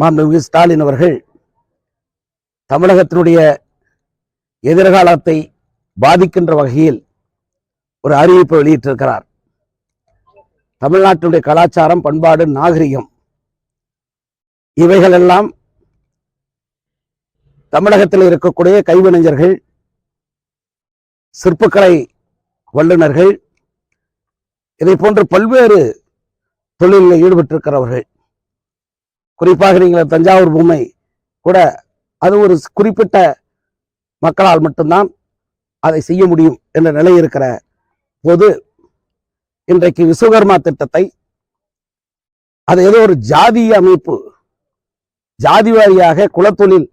மாண்புமிகு ஸ்டாலின் அவர்கள் தமிழகத்தினுடைய எதிர்காலத்தை பாதிக்கின்ற வகையில் ஒரு அறிவிப்பை வெளியிட்டிருக்கிறார். தமிழ்நாட்டினுடைய கலாச்சாரம் பண்பாடு நாகரிகம் இவைகளெல்லாம் தமிழகத்தில் இருக்கக்கூடிய கைவினைஞர்கள் சிற்பக்கலை வல்லுநர்கள் இதை போன்று பல்வேறு தொழிலில் ஈடுபட்டிருக்கிறவர்கள். குறிப்பாக நீங்கள் தஞ்சாவூர் பொம்மை கூட அது ஒரு குறிப்பிட்ட மக்களால் மட்டும்தான் அதை செய்ய முடியும் என்ற நிலை இருக்கிற போது இன்றைக்கு விஸ்வகர்மா திட்டத்தை அது ஏதோ ஒரு ஜாதிய அமைப்பு ஜாதி வாரியாக குலத்தொழில்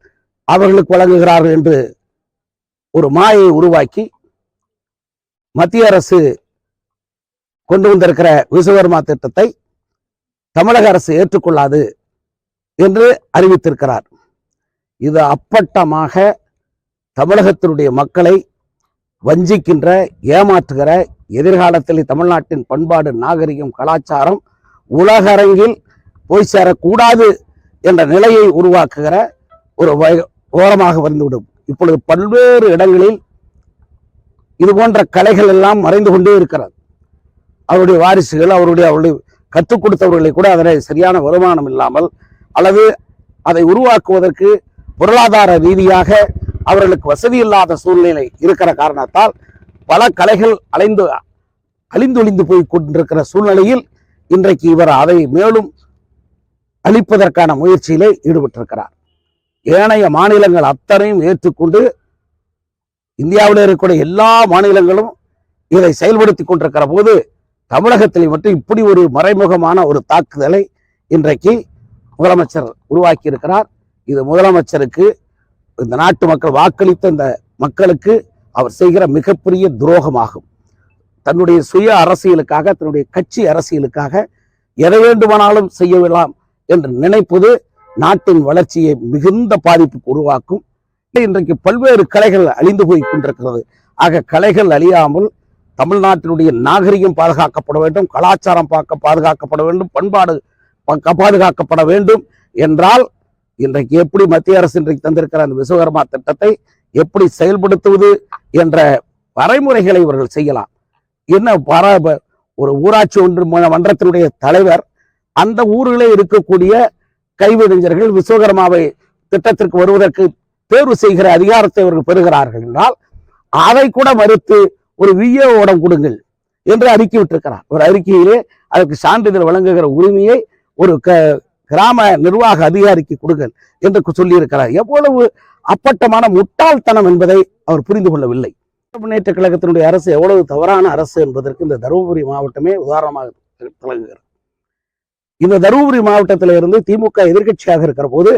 அவர்களுக்கு வழங்குகிறார்கள் என்று ஒரு மாயை உருவாக்கி மத்திய அரசு கொண்டு வந்திருக்கிற விஸ்வகர்மா திட்டத்தை தமிழக அரசு ஏற்றுக்கொள்ளாது என்று அறிவித்திருக்கிறார். இது அப்பட்டமாக தமிழகத்தினுடைய மக்களை வஞ்சிக்கின்ற ஏமாற்றுகிற எதிர்காலத்தில் தமிழ்நாட்டின் பண்பாடு நாகரிகம் கலாச்சாரம் உலக அரங்கில் போய் சேரக்கூடாது என்ற நிலையை உருவாக்குகிற ஒரு ஓரமாக வந்துவிடும். இப்பொழுது பல்வேறு இடங்களில் இது போன்ற கலைகள் எல்லாம் மறைந்து கொண்டே இருக்கிறது. அவருடைய வாரிசுகள் அவருடைய அவருடைய கற்றுக் கொடுத்தவர்களை கூட அதனை சரியான வருமானம் இல்லாமல் அல்லது அதை உருவாக்குவதற்கு பொருளாதார ரீதியாக அவர்களுக்கு வசதி இல்லாத சூழ்நிலை இருக்கிற காரணத்தால் பல கலைகள் அலைந்து அழிந்தொழிந்து போய் கொண்டிருக்கிற சூழ்நிலையில் இன்றைக்கு இவர் அதை மேலும் அழிப்பதற்கான முயற்சியிலே ஈடுபட்டிருக்கிறார். ஏனைய மாநிலங்கள் அத்தனையும் ஏற்றுக்கொண்டு இந்தியாவில் இருக்கக்கூடிய எல்லா மாநிலங்களும் இதை செயல்படுத்தி கொண்டிருக்கிற போது தமிழகத்தில் மட்டும் இப்படி ஒரு மறைமுகமான ஒரு தாக்குதலை இன்றைக்கு முதலமைச்சர் உருவாக்கி இருக்கிறார் இது முதலமைச்சருக்கு இந்த நாட்டு மக்கள் வாக்களித்த இந்த மக்களுக்கு அவர் செய்கிற மிகப்பெரிய துரோகமாகும். தன்னுடைய சுய அரசியலுக்காக தன்னுடைய கட்சி அரசியலுக்காக எதை வேண்டுமானாலும் செய்யலாம் என்று நினைப்பது நாட்டின் வளர்ச்சியை மிகுந்த பாதிப்புக்கு உருவாக்கும். இன்றைக்கு பல்வேறு கலைகள் அழிந்து போய் கொண்டிருக்கிறது. ஆக கலைகள் அழியாமல் தமிழ்நாட்டினுடைய நாகரிகம் பாதுகாக்கப்பட வேண்டும் கலாச்சாரம் பார்க்க பாதுகாக்கப்பட வேண்டும் பண்பாடு பாதுகாக்கப்பட வேண்டும் என்றால் இன்றைக்கு எப்படி மத்திய அரசு இன்றைக்கு தந்திருக்கிற அந்த விஸ்வகர்மா திட்டத்தை எப்படி செயல்படுத்துவது என்ற வரைமுறைகளை இவர்கள் செய்யலாம். என்ன பர ஒரு ஊராட்சி ஒன்று மன்றத்தினுடைய தலைவர் அந்த ஊரிலே இருக்கக்கூடிய கைவினைஞர்கள் விஸ்வகர்மாவை திட்டத்திற்கு வருவதற்கு தேர்வு செய்கிற அதிகாரத்தை அவர்கள் பெறுகிறார்கள் என்றால் அதை கூட மறுத்து ஒரு விஏஓடம் கொடுங்கள் என்று அறிக்கை விட்டிருக்கிறார். ஒரு அறிக்கையிலே அதற்கு சான்றிதழ் வழங்குகிற உரிமையை ஒரு க கிராம நிர்வாக அதிகாரிக்கு கொடுங்கள் என்று சொல்லியிருக்கிறார். எவ்வளவு அப்பட்டமான முட்டாள்தனம் என்பதை அவர் புரிந்து கொள்ளவில்லை. முன்னேற்ற கழகத்தினுடைய அரசு எவ்வளவு தவறான அரசு என்பதற்கு இந்த தருமபுரி மாவட்டமே உதாரணமாக விளங்குகிறது. இந்த தருமபுரி மாவட்டத்தில் இருந்து திமுக எதிர்க்கட்சியாக இருக்கிற போது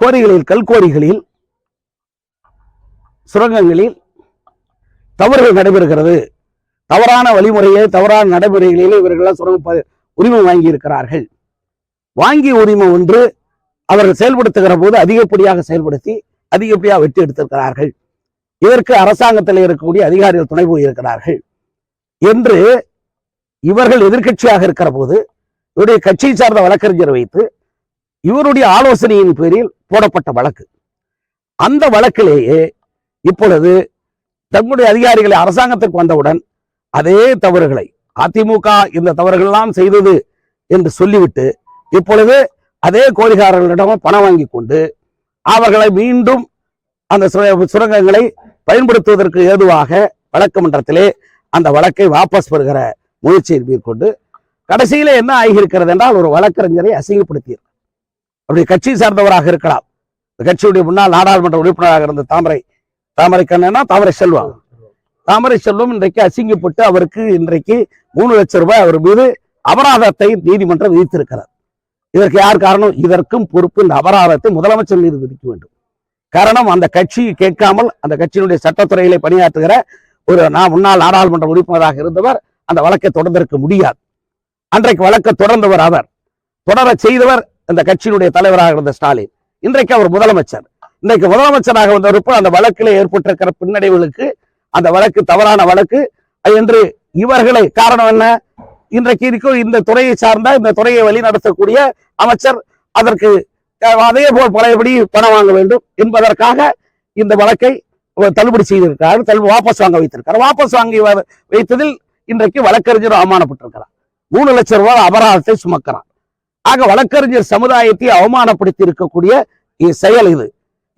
கோரிகளில் கல்கோரிகளில் சுரங்கங்களில் தவறுகள் நடைபெறுகிறது. தவறான வழிமுறையை தவறான நடைமுறைகளிலே இவர்கள்லாம் சுரங்க உரிமை வாங்கி இருக்கிறார்கள் வாங்கிய உரிமை ஒன்று அவர்கள் செயல்படுத்துகிற போது அதிகப்படியாக செயல்படுத்தி அதிகப்படியாக வெற்றி எடுத்திருக்கிறார்கள். இதற்கு அரசாங்கத்தில் இருக்கக்கூடிய அதிகாரிகள் துணை போயிருக்கிறார்கள். என்று இவர்கள் எதிர்க்கட்சியாக இருக்கிற போது இவருடைய கட்சியை சார்ந்த வழக்கறிஞர் வைத்து இவருடைய ஆலோசனையின் பேரில் போடப்பட்ட வழக்கு. அந்த வழக்கிலேயே இப்பொழுது தங்களுடைய அதிகாரிகளை அரசாங்கத்திற்கு வந்தவுடன் அதே தவறுகளை அதிமுக இந்த தவறுகள்லாம் செய்தது என்று சொல்லிவிட்டு இப்பொழுது அதே கோரிகாரர்களிடம் பணம் வாங்கி கொண்டு அவர்களை மீண்டும் அந்த சுர- சுரங்கங்களை பயன்படுத்துவதற்கு ஏதுவாக வழக்கு மன்றத்திலே அந்த வழக்கை வாபஸ் பெறுகிற முயற்சியை மேற்கொண்டு கடைசியில என்ன ஆகியிருக்கிறது என்றால் ஒரு வழக்கறிஞரை அசிங்கப்படுத்தியது. அப்படி கட்சி சார்ந்தவராக இருக்கலாம். கட்சியுடைய முன்னாள் நாடாளுமன்ற உறுப்பினராக இருந்த தாமரை தாமரை கண்ணனா தாமரை செல்வாங்க தாமரை செல்வம் இன்றைக்கு அசிங்கப்பட்டு அவருக்கு இன்றைக்கு மூணு லட்சம் ரூபாய் அவர் மீது அபராதத்தை நீதிமன்றம் விதித்திருக்கிறார். இதற்கு யார் காரணம்? இதற்கும் பொறுப்பு இந்த அபராதத்தை முதலமைச்சர் மீது விதிக்க வேண்டும். காரணம் அந்த கட்சி கேட்காமல் அந்த கட்சியினுடைய சட்டத்துறையிலே பணியாற்றுகிற ஒரு நான் முன்னாள் நாடாளுமன்ற உறுப்பினராக இருந்தவர் அந்த வழக்கை தொடர்ந்திருக்க முடியாது. அன்றைக்கு வழக்கை தொடர்ந்தவர் அவர். தொடர செய்தவர் அந்த கட்சியினுடைய தலைவராக இருந்த ஸ்டாலின். இன்றைக்கு அவர் முதலமைச்சர். இன்றைக்கு முதலமைச்சராக வந்தவருப்பு அந்த வழக்கில் ஏற்பட்டிருக்கிற பின்னடைவுகளுக்கு அந்த வழக்கு தவறான வழக்கு. என்று இவர்களை காரணம் என்ன? இன்றைக்கு இருக்கும் இந்த துறையை சார்ந்த இந்த துறையை வழிநடத்தக்கூடிய அமைச்சர் அதற்கு அதே போல் பழையபடி பணம் வாங்க வேண்டும் என்பதற்காக இந்த வழக்கை தள்ளுபடி செய்திருக்கிறார் தள்ளு வாபஸ் வாங்க வைத்திருக்கிறார். வாபஸ் வாங்கி வைத்ததில் இன்றைக்கு வழக்கறிஞர் அவமானப்பட்டிருக்கிறார். மூணு லட்சம் ரூபாய் அபராதத்தை சுமக்கிறார். ஆக வழக்கறிஞர் சமுதாயத்தை அவமானப்படுத்தி இருக்கக்கூடிய செயல் இது.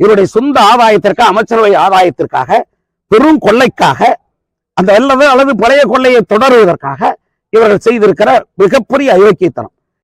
இவருடைய சொந்த ஆதாயத்திற்காக அமைச்சரவை ஆதாயத்திற்காக பெரும் கொள்ளைக்காக அந்த அல்லது அல்லது பழைய கொள்ளையை தொடருவதற்காக இவர்கள் செய்திருக்கிற மிகப்பெரிய அயோக்கியத்தனம்